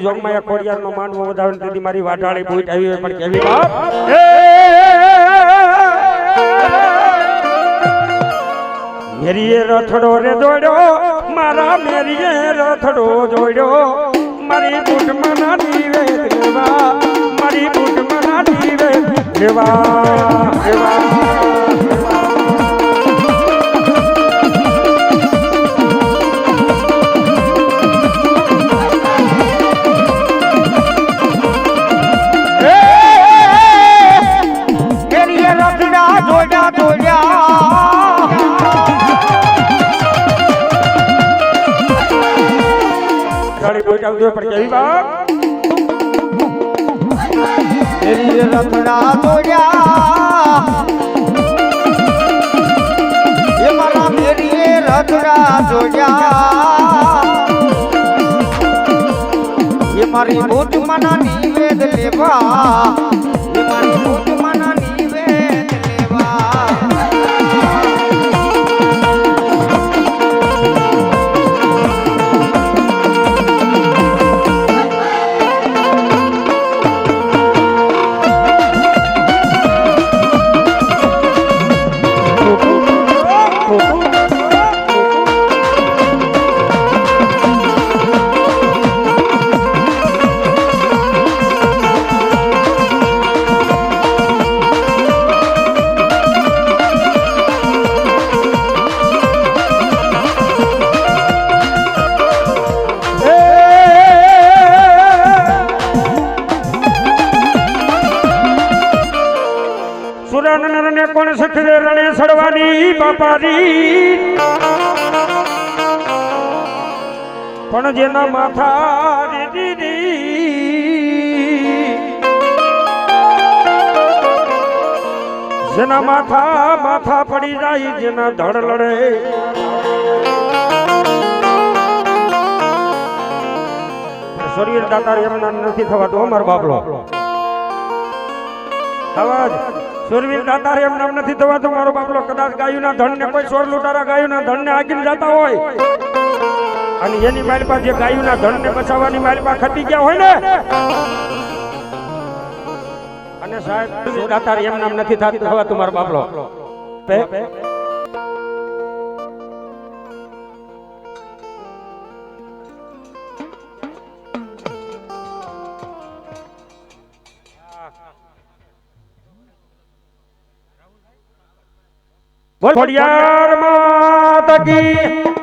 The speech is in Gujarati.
જોગમાં એક ખોડિયારનો માંડવો વધાવે તેથી મારી વાઢાળી ભૂટ આવી હોય પણ કેવી બાપ મેરીએ રથડો રે દોડ્યો મારા મેરીએ રથડો જોડ્યો મારી બૂટમાં ના દીવે દેવા મારી બૂટમાં ના દીવે દેવા દેવા ભૂટ આવજો પણ કેવી બાપ રથડા જોડ્યા એ મારા મેરીએ રથડા જોડ્યા એ મારી બૂટ મના નિવેદ લેવા. મારી બૂટ સુરનરને પણ સઠરે રણે સડવાની બાપારી. પણ જેના માથા જેના માથા માથા પડી જાય, જેના ધડ લડે. શરીર દાતા એમના નથી થવાતું, અમારો બાપલો. અવાજ સુરવીર દાતા એમ નામ નથી થવાતું, મારો બાપલો કદાચ ગાયુના ધનને કોઈ સોર લૂંટારા, ગાયુના ધનને આગીને જતા હોય. અને એની માલપા જે ગાયુના ધનને બચાવવાની માલપા ખટી ગયા હોય ને? અને સાહેબ દાતાર એમ નામ નથી થતું, થવાતું મારો બાપલો. બોલ ખોડિયાર માતા કી.